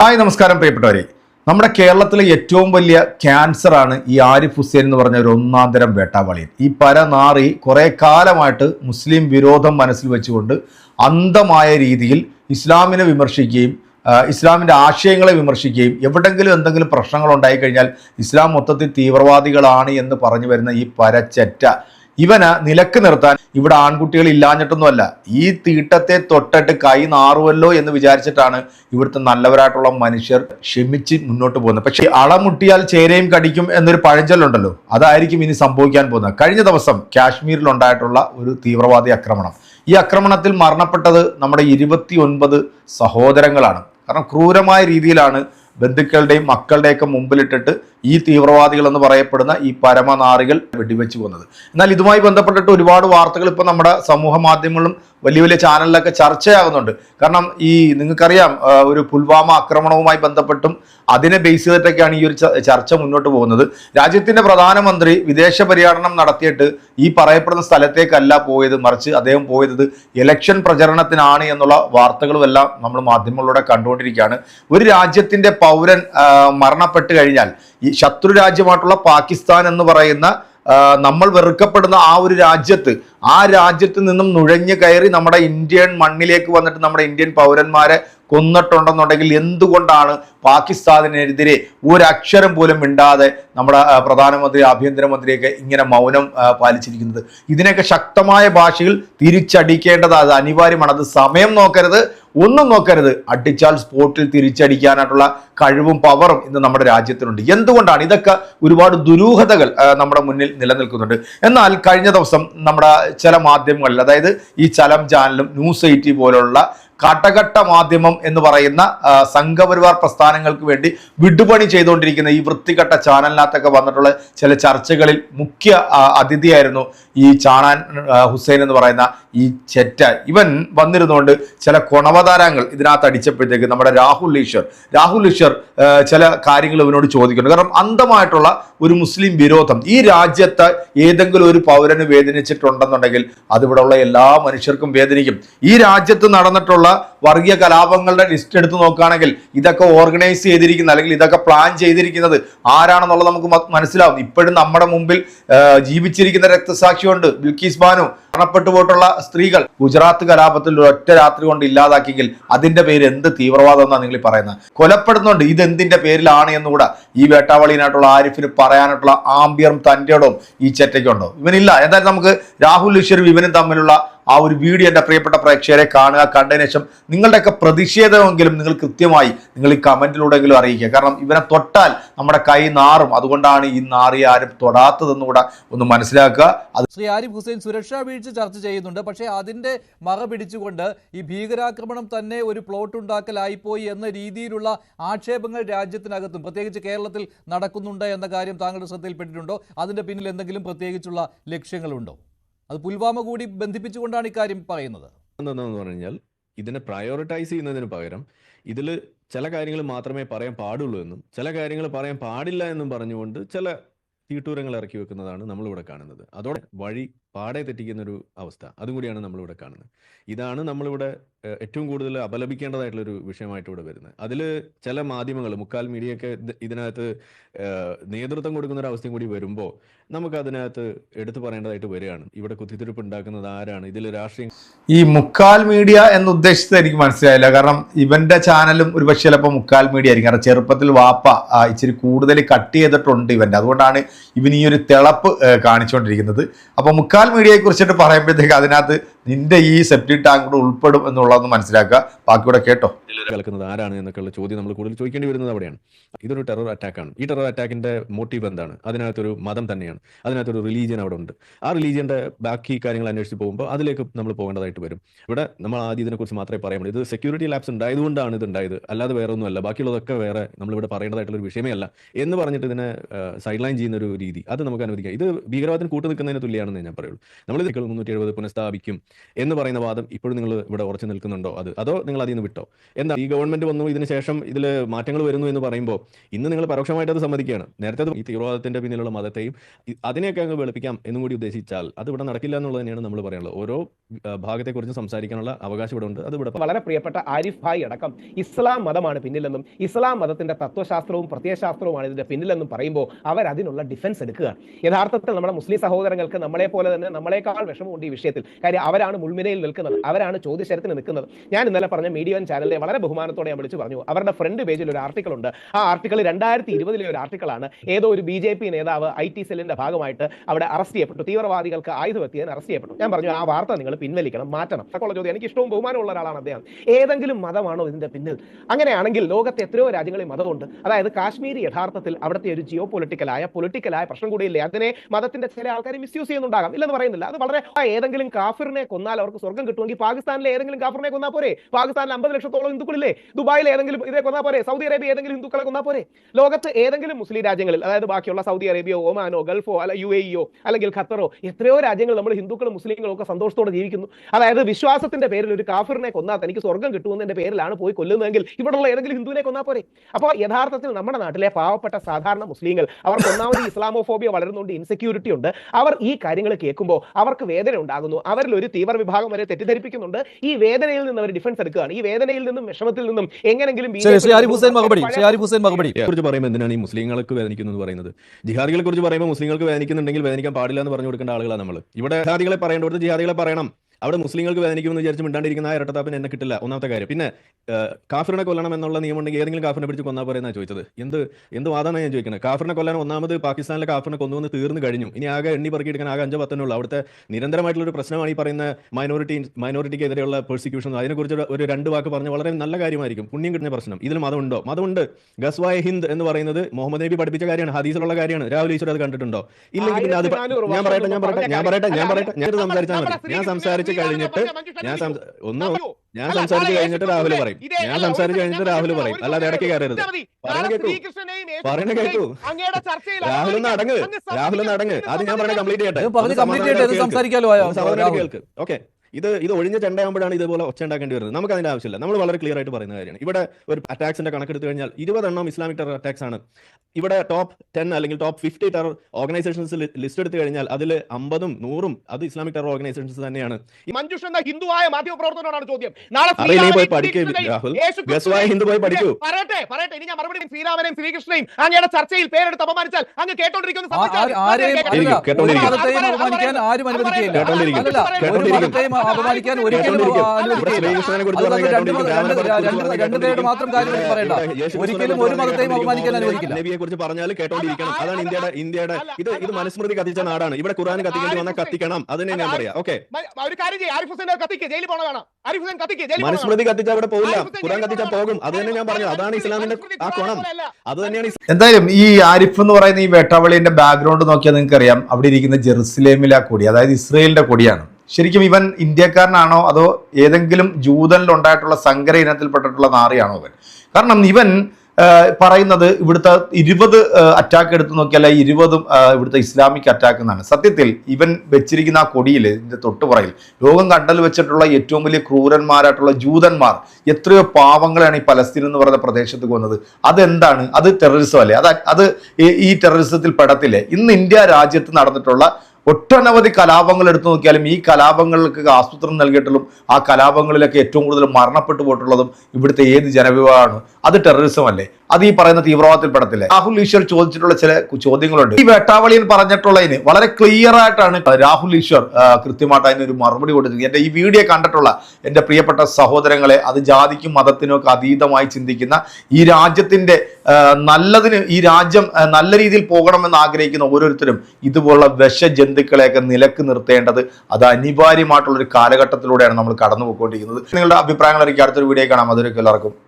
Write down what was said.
Hi നമസ്കാരം പ്രിയപ്പെട്ടവരെ. നമ്മുടെ കേരളത്തിലെ ഏറ്റവും വലിയ ക്യാൻസർ ആണ് ഈ ആരിഫ് ഹുസൈൻ എന്ന് പറഞ്ഞ ഒരു ഒന്നാം തരം വേട്ടാവളിയൻ ഈ പരനാറി കുറേ കാലമായിട്ട് മുസ്ലിം വിരോധം മനസ്സിൽ വെച്ചുകൊണ്ട് അന്ധമായ രീതിയിൽ ഇസ്ലാമിനെ വിമർശിക്കുകയും ഇസ്ലാമിന്റെ ആശയങ്ങളെ വിമർശിക്കുകയും എവിടെങ്കിലും എന്തെങ്കിലും പ്രശ്നങ്ങൾ ഉണ്ടായിക്കഴിഞ്ഞാൽ ഇസ്ലാം മൊത്തത്തിൽ തീവ്രവാദികളാണ് എന്ന് പറഞ്ഞു വരുന്ന ഈ പരച്ചറ്റ ഇവന് നിലയ്ക്ക് നിർത്താൻ ഇവിടെ ആൺകുട്ടികൾ ഇല്ലാഞ്ഞിട്ടൊന്നുമല്ല. ഈ തീട്ടത്തെ തൊട്ടിട്ട് കൈ നാറുമല്ലോ എന്ന് വിചാരിച്ചിട്ടാണ് ഇവിടുത്തെ നല്ലവരായിട്ടുള്ള മനുഷ്യർ ക്ഷമിച്ച് മുന്നോട്ട് പോകുന്നത്. പക്ഷേ അളമുട്ടിയാൽ ചേരയും കടിക്കും എന്നൊരു പഴഞ്ചൊല്ലുണ്ടല്ലോ. അതായിരിക്കും ഇനി സംഭവിക്കാൻ പോകുന്നത്. കഴിഞ്ഞ ദിവസം കാശ്മീരിൽ ഉണ്ടായിട്ടുള്ള ഒരു തീവ്രവാദി ആക്രമണം. ഈ ആക്രമണത്തിൽ മരണപ്പെട്ടത് നമ്മുടെ ഇരുപത്തി സഹോദരങ്ങളാണ്. കാരണം ക്രൂരമായ രീതിയിലാണ് ബന്ധുക്കളുടെയും മക്കളുടെയൊക്കെ മുമ്പിലിട്ടിട്ട് ഈ തീവ്രവാദികൾ എന്ന് പറയപ്പെടുന്ന ഈ പരമനാറികൾ വെടിവെച്ച് പോകുന്നത് എന്നാൽ ഇതുമായി ബന്ധപ്പെട്ടിട്ട് ഒരുപാട് വാർത്തകൾ ഇപ്പോൾ നമ്മുടെ സമൂഹ മാധ്യമങ്ങളിലും വലിയ വലിയ ചാനലിലൊക്കെ ചർച്ചയാകുന്നുണ്ട്. കാരണം ഈ നിങ്ങൾക്കറിയാം ഒരു പുൽവാമ ആക്രമണവുമായി ബന്ധപ്പെട്ടും അതിനെ ബേസ് ചെയ്തിട്ടൊക്കെയാണ് ഈ ഒരു ചർച്ച മുന്നോട്ട് പോകുന്നത്. രാജ്യത്തിന്റെ പ്രധാനമന്ത്രി വിദേശ പര്യടനം നടത്തിയിട്ട് ഈ പറയപ്പെടുന്ന സ്ഥലത്തേക്കല്ല പോയത് മറിച്ച് അദ്ദേഹം പോയത് ഇലക്ഷൻ പ്രചരണത്തിനാണ് എന്നുള്ള വാർത്തകളുമെല്ലാം നമ്മൾ മാധ്യമങ്ങളിലൂടെ കണ്ടുകൊണ്ടിരിക്കുകയാണ്. ഒരു രാജ്യത്തിന്റെ പൗരൻ മരണപ്പെട്ട് കഴിഞ്ഞാൽ ഈ ശത്രു രാജ്യമായിട്ടുള്ള പാകിസ്ഥാൻ എന്ന് പറയുന്ന നമ്മൾ വെറുക്കപ്പെടുന്ന ആ ഒരു രാജ്യത്ത് ആ രാജ്യത്ത് നിന്നും നുഴഞ്ഞു കയറി നമ്മുടെ ഇന്ത്യൻ മണ്ണിലേക്ക് വന്നിട്ട് നമ്മുടെ ഇന്ത്യൻ പൗരന്മാരെ കൊന്നിട്ടുണ്ടെന്നുണ്ടെങ്കിൽ എന്തുകൊണ്ടാണ് പാകിസ്ഥാനെതിരെ ഒരക്ഷരം പോലും മിണ്ടാതെ നമ്മുടെ പ്രധാനമന്ത്രി ആഭ്യന്തരമന്ത്രിയൊക്കെ ഇങ്ങനെ മൗനം പാലിച്ചിരിക്കുന്നത്? ഇതിനൊക്കെ ശക്തമായ ഭാഷയിൽ തിരിച്ചടിക്കേണ്ടത് അത് അനിവാര്യമാണ്. അത് സമയം നോക്കരുത്. ഒന്നും നോക്കരുത്. അടിച്ചാൽ സ്പോട്ടിൽ തിരിച്ചടിക്കാനായിട്ടുള്ള കഴിവും പവറും ഇന്ന് നമ്മുടെ രാജ്യത്തിനുണ്ട്. എന്തുകൊണ്ടാണ് ഇതൊക്കെ ഒരുപാട് ദുരൂഹതകൾ നമ്മുടെ മുന്നിൽ നിലനിൽക്കുന്നുണ്ട്? എന്നാൽ കഴിഞ്ഞ ദിവസം നമ്മുടെ ചില മാധ്യമങ്ങളിൽ അതായത് ഈ ചലം ചാനലും ന്യൂസ് എയ്റ്റി പോലുള്ള കാട്ടഘട്ട മാധ്യമം എന്ന് പറയുന്ന സംഘപരിവാർ പ്രസ്ഥാനങ്ങൾക്ക് വേണ്ടി വിടുപണി ചെയ്തുകൊണ്ടിരിക്കുന്ന ഈ വൃത്തികെട്ട ചാനലിനകത്തൊക്കെ വന്നിട്ടുള്ള ചില ചർച്ചകളിൽ മുഖ്യ അതിഥിയായിരുന്നു ഈ ചാണാൻ ഹുസൈൻ എന്ന് പറയുന്ന ഈ ചെറ്റ. ഇവൻ വന്നിരുന്നുകൊണ്ട് ചില കൊണവതാരങ്ങൾ ഇതിനകത്ത് അടിച്ചപ്പോഴത്തേക്ക് നമ്മുടെ രാഹുൽ ഈശ്വർ രാഹുൽ ഈശ്വർ ചില കാര്യങ്ങൾ ഇവനോട് ചോദിക്കുന്നു കാരണം അന്ധമായിട്ടുള്ള ഒരു മുസ്ലിം വിരോധം ഈ രാജ്യത്ത് ഏതെങ്കിലും ഒരു പൗരന് വേദനിച്ചിട്ടുണ്ടെന്നുണ്ടെങ്കിൽ അതിവിടെയുള്ള എല്ലാ മനുഷ്യർക്കും വേദനിക്കും. ഈ രാജ്യത്ത് നടന്നിട്ടുള്ള വർഗീയ കലാപങ്ങളുടെ ലിസ്റ്റ് എടുത്ത് നോക്കുകയാണെങ്കിൽ ഇതൊക്കെ ഓർഗനൈസ് ചെയ്തിരിക്കുന്ന അല്ലെങ്കിൽ ഇതൊക്കെ പ്ലാൻ ചെയ്തിരിക്കുന്നത് ആരാണെന്നുള്ളത് നമുക്ക് മനസ്സിലാവും. ഇപ്പോഴും നമ്മുടെ മുമ്പിൽ ജീവിച്ചിരിക്കുന്ന രക്തസാക്ഷിയുണ്ട് ബിൽക്കീസ് ബാനു. മരണപ്പെട്ടു പോയിട്ടുള്ള സ്ത്രീകൾ ഗുജറാത്ത് കലാപത്തിൽ ഒറ്റ രാത്രി കൊണ്ട് ഇല്ലാതാക്കിയെങ്കിൽ അതിന്റെ പേര് എന്ത് തീവ്രവാദം എന്നാണ് നിങ്ങൾ പറയുന്നത്? കൊലപ്പെടുന്നുണ്ട്. ഇത് എന്തിന്റെ പേരിലാണ് എന്നുകൂടെ ഈ വേട്ടാവളിനായിട്ടുള്ള ആരിഫിന് പറയാനായിട്ടുള്ള ആംബിയറും തന്റെയോടും ഈ ചെറ്റയ്ക്കുണ്ടോ? ഇവനില്ല. എന്തായാലും നമുക്ക് രാഹുൽ ഈശ്വരും ഇവനും തമ്മിലുള്ള ആ ഒരു വീഡിയോ എന്റെ പ്രിയപ്പെട്ട പ്രേക്ഷകരെ കാണുക കണ്ടതിന് ശേഷം നിങ്ങളുടെയൊക്കെ പ്രതിഷേധമെങ്കിലും നിങ്ങൾ കൃത്യമായി നിങ്ങൾ ഈ കമന്റിലൂടെങ്കിലും അറിയിക്കുക. കാരണം ഇവനെ തൊട്ടാൽ നമ്മുടെ കൈ നാറും. അതുകൊണ്ടാണ് ഈ നാറി ആരും തൊടാത്തതെന്നുകൂടെ ഒന്ന് മനസ്സിലാക്കുക. അത് ശ്രീ ആരിഫ് ഹുസൈൻ സുരക്ഷാ വീഴ്ച ചർച്ച ചെയ്യുന്നുണ്ട്. പക്ഷേ അതിന്റെ മറ പിടിച്ചുകൊണ്ട് ഈ ഭീകരാക്രമണം തന്നെ ഒരു പ്ലോട്ട് ഉണ്ടാക്കലായിപ്പോയി എന്ന രീതിയിലുള്ള ആക്ഷേപങ്ങൾ രാജ്യത്തിനകത്തും പ്രത്യേകിച്ച് കേരളത്തിൽ നടക്കുന്നുണ്ട് എന്ന കാര്യം താങ്കളുടെ ശ്രദ്ധയിൽപ്പെട്ടിട്ടുണ്ടോ? അതിന്റെ പിന്നിൽ എന്തെങ്കിലും പ്രത്യേകിച്ചുള്ള ലക്ഷ്യങ്ങളുണ്ടോ? അത് പുൽവാമ കൂടി ബന്ധിപ്പിച്ചുകൊണ്ടാണ് ഇക്കാര്യം പറയുന്നത്. എന്താണെന്ന് പറഞ്ഞു ഇതിനെ പ്രയോറിറ്റൈസ് ചെയ്യുന്നതിന് പകരം ഇതിൽ ചില കാര്യങ്ങൾ മാത്രമേ പറയാൻ പാടുള്ളൂ എന്നും ചില കാര്യങ്ങൾ പറയാൻ പാടില്ല എന്നും പറഞ്ഞുകൊണ്ട് ചില തീട്ടൂരങ്ങൾ ഇറക്കി വെക്കുന്നതാണ് നമ്മളിവിടെ കാണുന്നത്. അതോടെ വഴി പാടെ തെറ്റിക്കുന്ന ഒരു അവസ്ഥ. അതും കൂടിയാണ് നമ്മളിവിടെ കാണുന്നത്. ഇതാണ് നമ്മളിവിടെ ഏറ്റവും കൂടുതൽ അപലപിക്കേണ്ടതായിട്ടുള്ളൊരു വിഷയമായിട്ട് ഇവിടെ വരുന്നത്. അതിൽ ചില മാധ്യമങ്ങൾ മുക്കാൽ മീഡിയയൊക്കെ ഇത് ഇതിനകത്ത് നേതൃത്വം കൊടുക്കുന്ന ഒരു അവസ്ഥയും കൂടി വരുമ്പോൾ നമുക്ക് അതിനകത്ത് എടുത്തു പറയേണ്ടതായിട്ട് വരികയാണ്. ഇവിടെ കുത്തിത്തിരിപ്പ് ഉണ്ടാക്കുന്നത് ആരാണ്? ഇതിൽ രാഷ്ട്രീയം ഈ മുക്കാൽ മീഡിയ എന്ന് ഉദ്ദേശിച്ചത് എനിക്ക് മനസ്സിലായില്ല. കാരണം ഇവന്റെ ചാനലും ഒരു പക്ഷേ ചിലപ്പോൾ മുക്കാൽ മീഡിയ ആയിരിക്കും. കാരണം ചെറുപ്പത്തിൽ വാപ്പ ഇച്ചിരി കൂടുതൽ കട്ട് ചെയ്തിട്ടുണ്ട് ഇവന്റെ. അതുകൊണ്ടാണ് ഇവൻ ഈ ഒരു തിളപ്പ് കാണിച്ചുകൊണ്ടിരിക്കുന്നത് അപ്പോൾ മുക്കാൽ മീഡിയയെ കുറിച്ചിട്ട് പറയുമ്പോഴത്തേക്ക് അതിനകത്ത് നിന്റെ ഈ സെപ്റ്റിക് ടാങ്ക് കൂടെ ഉൾപ്പെടും എന്നുള്ളതെന്ന് മനസ്സിലാക്കുക. ബാക്കി കൂടെ കേട്ടോ. കേൾക്കുന്നത് ആരാണ് എന്നൊക്കെയുള്ള ചോദ്യം നമ്മൾ കൂടുതൽ ചോദിക്കേണ്ടി വരുന്നത് അവിടെയാണ്. ഇതൊരു ടെറർ അറ്റാക്കാണ് ഈ ടെറർ അറ്റാക്കിന്റെ മോട്ടീവ് എന്താണ്? അതിനകത്തൊരു മതം തന്നെയാണ്. അതിനകത്തൊരു റിലീജിയൻ അവിടെ ഉണ്ട്. ആ റിലീജിയന്റെ ബാക്കി കാര്യങ്ങൾ അന്വേഷിച്ച് പോകുമ്പോൾ അതിലേക്ക് നമ്മൾ പോകേണ്ടതായിട്ട് വരും. ഇവിടെ നമ്മൾ ആദ്യം ഇതിനെക്കുറിച്ച് മാത്രമേ പറയാൻ ഇത് സെക്യൂരിറ്റി ലാബ്സ് ഉണ്ടായതുകൊണ്ടാണ് ഇത് ഉണ്ടായത്. അല്ലാതെ വേറെ ഒന്നുമല്ല ബാക്കിയുള്ളതൊക്കെ വേറെ നമ്മളിവിടെ പറയേണ്ടതായിട്ടുള്ള ഒരു വിഷയമേ അല്ല. എന്ന് പറഞ്ഞിട്ട് ഇതിനെ സൈഡ് ലൈൻ ചെയ്യുന്ന ഒരു രീതി. അത് നമുക്ക് അനുവദിക്കാം. ഇത് ഭീകരവാദത്തിന് കൂട്ടു നിൽക്കുന്നതിന് തുല്യമാണെന്ന് ഞാൻ പറയുള്ളൂ. നമ്മൾ മുന്നൂറ്റി എഴുപത് പുനഃസ്ഥാപിക്കും. എന്ന് പറയുന്ന വാദം ഇപ്പോഴും നിങ്ങൾ ഇവിടെ ഉറച്ചു നിൽക്കുന്നുണ്ടോ? അത് അതോ നിങ്ങൾ അതിൽ നിന്ന് വിട്ടോ? എന്താ ഈ ഗവൺമെന്റ് വന്നു ഇതിന് ശേഷം ഇതിൽ മാറ്റങ്ങൾ വരുന്നു എന്ന് പറയുമ്പോൾ ഇന്ന് നിങ്ങൾ പരോക്ഷമായിട്ട് അത് സമ്മതിക്കുകയാണ്. നേരത്തെ ഈ തീവ്രവാദത്തിന്റെ പിന്നിലുള്ള മതത്തെയും അതിനെയൊക്കെ അങ്ങ് വെളുപ്പിക്കാം എന്നും കൂടി ഉദ്ദേശിച്ചാൽ അത് ഇവിടെ നടക്കില്ല എന്നുള്ളത് തന്നെയാണ് നമ്മൾ പറയാനുള്ളത്. ഓരോ ഭാഗത്തെക്കുറിച്ച് സംസാരിക്കാനുള്ള അവകാശം ഇവിടെ ഉണ്ട്. അത് ഇവിടെ വളരെ പ്രിയപ്പെട്ട ആരിഫ് ഭായ് അടക്കം ഇസ്ലാം മതമാണ് പിന്നിലെന്നും ഇസ്ലാം മതത്തിന്റെ തത്വശാസ്ത്രവും പ്രത്യയശാസ്ത്രവുമാണ് ഇതിന്റെ പിന്നിലെന്നും പറയുമ്പോൾ അവർ അതിനുള്ള ഡിഫൻസ് എടുക്കുക യഥാർത്ഥത്തിൽ നമ്മുടെ മുസ്ലിം സഹോദരങ്ങൾക്ക് നമ്മളെ പോലെ തന്നെ നമ്മളെക്കാൾ വിഷമമുണ്ട് ഈ വിഷയത്തിൽ. കാര്യം അവരാണ് മുൾമിനയിൽ നിൽക്കുന്നത് അവരാണ് ചോദ്യശരത്തിന് നിൽക്കുന്നത്. ഞാൻ ഇന്നലെ പറഞ്ഞ മീഡിയൻ ചാനലിനെ വളരെ ബഹുമാനത്തോടെ ഞാൻ വിളിച്ചു പറഞ്ഞു. അവരുടെ ഫ്രണ്ട് പേജിൽ ഒരു ആർട്ടിക്കിൾ ഉണ്ട്. ആ ആർട്ടിക്കിൾ രണ്ടായിരത്തി ഇരുപതിലെ ഒരു ആർട്ടിക്കിളാണ് ഏതോ ഒരു ബി ജെ പി നേതാവ് ഐ ടി സെല്ലിന്റെ ഭാഗമായിട്ട് അവിടെ അറസ്റ്റ് ചെയ്യപ്പെട്ടു. തീവ്രവാദികൾക്ക് ആയുധം എത്തിയാൻ അറസ്റ്റ് ചെയ്യപ്പെട്ടു. ഞാൻ പറഞ്ഞു ആ വാർത്ത നിങ്ങൾ പിൻവലിക്കണം മാറ്റണം. അതൊക്കെയുള്ള ചോദ്യം എനിക്ക് ഇഷ്ടവും ബഹുമാനമുള്ള ഒരാളാണ് അദ്ദേഹം. ഏതെങ്കിലും മതമാണോ ഇതിന്റെ പിന്നിൽ? അങ്ങനെയാണെങ്കിൽ ലോകത്തെ എത്രയോ രാജ്യങ്ങളിൽ മതമുണ്ട്. അതായത് കാശ്മീർ യഥാർത്ഥത്തിൽ അവിടുത്തെ ഒരു ജിയോ പൊളിറ്റിക്കലായ പൊളിറ്റിക്കലായ പ്രശ്നം കൂടിയില്ലേ? അതിനെ മതത്തിന്റെ ചില ആൾക്കാർ മിസ്യൂസ് ചെയ്യുന്നുണ്ടാകാം. ഇല്ലെന്ന് പറയുന്നില്ല. അത് വളരെ ഏതെങ്കിലും കാഫിറിനെ കൊന്നാൽ അവർക്ക് സ്വർഗം കിട്ടുമെങ്കിൽ പാകിസ്ഥാനിലെ ഏതെങ്കിലും കാഫറിനെ കൊന്നാൽ പോരെ? പാകിസ്ഥാനിൽ അമ്പത് ലക്ഷത്തോളം ഹിന്ദുക്കളില്ലേ? ദുബായിൽ ഏതെങ്കിലും ഇതേ കൊന്നാൽ പോരെ? സൗദി അറേബ്യ ഏതെങ്കിലും ഹിന്ദുക്കളെ കൊന്നാൽ പോരെ? ലോകത്ത് ഏതെങ്കിലും മുസ്ലിം രാജ്യങ്ങളിൽ അതായത് ബാക്കിയുള്ള സൗദി അറേബ്യയോ ഒമാനോ ഗൾഫോ അല്ല യു എയോ അല്ലെങ്കിൽ ഖത്തറോ എത്രയോ രാജ്യങ്ങൾ നമ്മൾ ഹിന്ദുക്കളും മുസ്ലിങ്ങളും ഒക്കെ സന്തോഷത്തോടെ ജീവിക്കുന്നു. അതായത് വിശ്വാസത്തിന്റെ പേരിൽ ഒരു കാഫിറിനെ കൊന്നാൽ തനിക്ക് സ്വർഗം കിട്ടുമെന്നതിന്റെ പേരിലാണ് പോയി കൊല്ലുന്നതെങ്കിൽ ഇവിടെയുള്ള ഏതെങ്കിലും ഹിന്ദുവിനെ കൊന്നാൽ പോരെ? അപ്പോൾ യഥാർത്ഥത്തിൽ നമ്മുടെ നാട്ടിലെ പാവപ്പെട്ട സാധാരണ മുസ്ലിങ്ങൾ അവർക്ക് ഒന്നാമത് ഇസ്ലാമോഫോബിയ വളരുന്നുണ്ട് ഇൻസെക്യൂരിറ്റി ഉണ്ട്. അവർ ഈ കാര്യങ്ങൾ കേൾക്കുമ്പോൾ അവർക്ക് വേദന ഉണ്ടാകുന്നു. അവരിൽ ഒരു തീവ്ര വിഭാഗം വരെ തെറ്റിദ്ധരിപ്പിക്കുന്നുണ്ട്. ഈ വേദനയിൽ നിന്ന് അവർ ഡിഫൻസ് എടുക്കുകയാണ്. ഈ വേദനയിൽ നിന്നും വിഷമത്തിൽ നിന്നും എങ്ങനെങ്കിലും കുറിച്ച് പറയുമ്പോൾ എന്തിനാണ് ഈ മുസ്ലിങ്ങൾക്ക് വേദനിക്കുന്നത് എന്ന് പറയുന്നത്? ജിഹാദികളെ കുറിച്ച് പറയുമ്പോൾ മുസ്ലിങ്ങൾക്ക് വേദനിക്കുന്നുണ്ടെങ്കിൽ വേദനിക്കാൻ പാടില്ല എന്ന് പറഞ്ഞു കൊടുക്കേണ്ട ആളുകളാണ് നമ്മൾ ഇവിടെ ജിഹാദികളെ പറയേണ്ടത് ജിഹാദികളെ പറയണം. അവിടെ മുസ്ലിങ്ങൾക്ക് വേദനിക്കുമെന്ന് വിചാരിച്ച് മിണ്ടാണ്ടിരിക്കുന്ന ആ ഇരട്ടത്താപ്പിന് എന്നെ കിട്ടില്ല. ഒന്നാമത്തെ കാര്യം. പിന്നെ കാഫിറിനെ കൊല്ലണം എന്നുള്ള നിയമം ഉണ്ടെങ്കിൽ ഏതെങ്കിലും കാഫിനെ പിടിച്ച് കൊന്നാൽ പോരെന്നാണ് ചോദിച്ചത്. എന്ത് എന്ത് വാദമാണ് ഞാൻ ചോദിക്കുന്നത് കാഫിറിനെ കൊല്ലാൻ ഒന്നാമത് പാകിസ്ഥാനിലെ കാഫിറിനെ കൊന്നുവന്ന് തീർന്നു കഴിഞ്ഞു. ഇനി ആകെ എണ്ണി പറക്കിയെടുക്കാൻ ആകെ അഞ്ചോ പത്തനേ ഉള്ളൂ. അവിടുത്തെ നിരന്തരമായിട്ടുള്ള ഒരു പ്രശ്നമാണ് ഈ പറയുന്ന മൈനോറിറ്റി മൈനോറിറ്റിക്കെതിരെയുള്ള പെർസിക്യൂഷൻ അതിനെക്കുറിച്ച് ഒരു- രണ്ട് വാക്ക് പറഞ്ഞ് വളരെ നല്ല കാര്യമായിരിക്കും. പുണ്യം കിട്ടുന്ന പ്രശ്നം. ഇതിൽ മതമുണ്ടോ? മതമുണ്ട്. ഗസ്വായ ഹിന്ദ് എന്ന് പറയുന്നത് മുഹമ്മദ് നബി പഠിപ്പിച്ച കാര്യമാണ്. ഹദീസിലുള്ള കാര്യമാണ്. രാഹുൽ ഈശ്വർ അത് കണ്ടിട്ടുണ്ടോ? ഇല്ലെങ്കിൽ പിന്നെ അത് ഞാൻ പറയട്ടെ ഞാൻ പറയട്ടെ ഞാൻ പറയട്ടെ ഞാൻ പറയട്ടെ ഞാൻ സംസാരിച്ചാൽ മതി. ഞാൻ ശ്രീകൃഷ്ണൻ സംസാരിച്ച് കഴിഞ്ഞിട്ട് ഞാൻ ഒന്ന് ഞാൻ സംസാരിച്ചു കഴിഞ്ഞിട്ട് രാഹുൽ പറയും. ഞാൻ സംസാരിച്ചു കഴിഞ്ഞിട്ട് രാഹുൽ പറയും. അല്ലാതെ ഇടയ്ക്ക് കയറരുത്. പറയണ കേട്ടു. പറയണ ചർച്ചയിൽ രാഹുൽ ഒന്ന് അടങ്ങ്. രാഹുൽ ഒന്ന് അടങ്ങ്. അത് ഞാൻ പറഞ്ഞ കംപ്ലീറ്റ് ചെയ്യട്ടെ സംസാരിക്കാലോ. കേൾക്ക്. ഓക്കെ. ഇത് ഇത് ഒഴിഞ്ഞ ചെണ്ടയാകുമ്പോഴാണ് ഇതുപോലെ ഒച്ച ഉണ്ടാക്കേണ്ടി വരുന്നത്. നമുക്ക് അതിന്റെ ആവശ്യമില്ല. നമ്മൾ വളരെ ക്ലിയർ ആയിട്ട് പറയുന്ന കാര്യമാണ്. ഇവിടെ ഒരു അറ്റാക്സിന്റെ കണക്കെടുത്ത് കഴിഞ്ഞാൽ ഇരുപതെണ്ണം ഇസ്ലാമിക് ടെറർ അറ്റാക്സ് ആണ്. ഇവിടെ ടോപ്പ് ടെൻ അല്ലെങ്കിൽ top fifty terror organisations list എടുത്തു കഴിഞ്ഞാൽ അതിൽ അമ്പതും നൂറും അത് ഇസ്ലാമിക് ടെറർ ഓർഗനൈസേഷൻസ് തന്നെയാണ്. ഈ മഞ്ജുഷ് എന്ന ഹിന്ദുവായ മാധ്യമപ്രവർത്തനോടാണ് ചോദ്യം. നാളെ പോയി പഠിക്ക് രാഹുൽ. ഹിന്ദു പോയി പഠിക്കൂ. പറയട്ടെ പറയട്ടെ. ഇനി ഞാൻ മറുപടി ശ്രീരാമനെയും ശ്രീകൃഷ്ണനെയും അങ്ങയുടെ ചർച്ചയിൽ പേരെടുത്ത് അപമാനിച്ചാൽ അങ്ങ് കേട്ടോണ്ടിരിക്കുന്ന കേട്ടോണ്ടിരിക്കും. അപമാനിക്കാൻ ഒരിക്കലും കേട്ടോണ്ടിരിക്കും. ഇവിടെ അനുവദിക്കുകയില്ല ശ്രീകൃഷ്ണനെ കുറിച്ച് അത് പറഞ്ഞ രണ്ട് കേട്ടോണ്ടിരിക്കും. മത- രാമനെ രണ്ട് കുറിച്ച് രണ്ട് പറഞ്ഞ രണ്ട് പേരുടെ മാത്രം കാര്യം എടുത്ത് പറയണ്ട. ഒരിക്കലും ഒരു മതത്തെയും അപമാനിക്കാൻ അനുവദിക്കില്ല. നബിയെ കുറിച്ച് പറഞ്ഞാൽ കേട്ടോണ്ടിരിക്കണം. അതാണ് ഇന്ത്യയുടെ ഇന്ത്യയുടെ ഇത് ഇത് മനുസ്മൃതി കത്തിച്ച നാടാണ്. ഇവിടെ ഖുറാൻ കത്തിക്കേണ്ടി വന്നാൽ കത്തിക്കണം. അതിനെ ഞാൻ പറയാം. ഓക്കെ. ഒരു കാര്യം ചെയ്യും. ആരിഫ് ഹുസൈനെ കത്തിക്ക്. ജയിലിൽ പോണതാണ്. ആരിഫ് ഹുസൈൻ കത്തിക്ക്. ജയിലിൽ പോണതാണ്. മനുസ്മൃതി കത്തിച്ച അവിടെ പോകില്ല ഖുർആൻ കത്തിച്ചാൽ പോകും. അത് തന്നെ ഞാൻ പറഞ്ഞു അതാണ് ഇസ്ലാമിന്റെ ആ കോണം. അത് തന്നെയാണ് എന്തായാലും ഈ ആരിഫ് എന്ന് പറയുന്ന ഈ വേട്ടാവളിന്റെ ബാക്ക്ഗ്രൗണ്ട് നോക്കിയാൽ നിങ്ങൾക്ക് അറിയാം അവിടെ ഇരിക്കുന്ന ജെറുസലേമിലെ ആ കൊടി അതായത് ഇസ്രയേലിന്റെ കൊടിയാണ്. ശരിക്കും ഇവൻ ഇന്ത്യക്കാരനാണോ അതോ ഏതെങ്കിലും ജൂതനിലുണ്ടായിട്ടുള്ള സങ്കര ഇനത്തിൽപ്പെട്ടിട്ടുള്ള നാറിയാണോ ഇവൻ? കാരണം ഇവൻ പറയുന്നത് ഇവിടുത്തെ ഇരുപത് അറ്റാക്ക് എടുത്തു നോക്കിയാൽ ഇരുപതും ഇവിടുത്തെ ഇസ്ലാമിക് അറ്റാക്ക് എന്നാണ്. സത്യത്തിൽ ഇവൻ വെച്ചിരിക്കുന്ന ആ കൊടിയിൽ ഇതിന്റെ തൊട്ടുപുറയിൽ ലോകം കണ്ടൽ വെച്ചിട്ടുള്ള ഏറ്റവും വലിയ ക്രൂരന്മാരായിട്ടുള്ള ജൂതന്മാർ എത്രയോ പാവങ്ങളാണ് ഈ പലസ്തീൻ എന്ന് പറയുന്ന പ്രദേശത്ത് കൊന്നത് അതെന്താണ്? അത് ടെററിസം അല്ലേ? അത് അത് ഈ ടെററിസത്തിൽ പെടത്തില്ലേ? ഇന്ന് ഇന്ത്യ രാജ്യത്ത് നടന്നിട്ടുള്ള ഒട്ടനവധി കലാപങ്ങൾ എടുത്തു നോക്കിയാലും ഈ കലാപങ്ങൾക്ക് ആസൂത്രണം നൽകിയിട്ടുള്ളതും ആ കലാപങ്ങളിലൊക്കെ ഏറ്റവും കൂടുതൽ മരണപ്പെട്ടു പോയിട്ടുള്ളതും ഇവിടുത്തെ ഏത് ജനവിഭാഗമാണ്? അത് ടെററിസം അല്ലേ? അത് ഈ പറയുന്ന തീവ്രവാദത്തിൽ പെടത്തില്ലേ? രാഹുൽ ഈശ്വർ ചോദിച്ചിട്ടുള്ള ചില ചോദ്യങ്ങളുണ്ട്. ഈ വേട്ടാവളിയിൽ പറഞ്ഞിട്ടുള്ളതിന് വളരെ ക്ലിയർ ആയിട്ടാണ് രാഹുൽ ഈശ്വർ കൃത്യമായിട്ട് അതിനൊരു മറുപടി കൊടുത്തത് എന്റെ ഈ വീഡിയോ കണ്ടിട്ടുള്ള എന്റെ പ്രിയപ്പെട്ട സഹോദരങ്ങളെ അത് ജാതിക്കും മതത്തിനും ഒക്കെ അതീതമായി ചിന്തിക്കുന്ന ഈ രാജ്യത്തിന്റെ ആ, നല്ലതിന് ഈ രാജ്യം നല്ല രീതിയിൽ പോകണമെന്ന് ആഗ്രഹിക്കുന്ന ഓരോരുത്തരും ഇതുപോലുള്ള വിഷജന്തുക്കളെയൊക്കെ നിലയ്ക്ക് നിർത്തേണ്ടത് അത് അനിവാര്യമായിട്ടുള്ള ഒരു കാലഘട്ടത്തിലൂടെയാണ് നമ്മൾ കടന്നു പോയിക്കൊണ്ടിരിക്കുന്നത് നിങ്ങളുടെ അഭിപ്രായങ്ങൾ അറിയിക്കുക അടുത്തൊരു വീഡിയോ കാണാം. അതൊരു എല്ലാവർക്കും.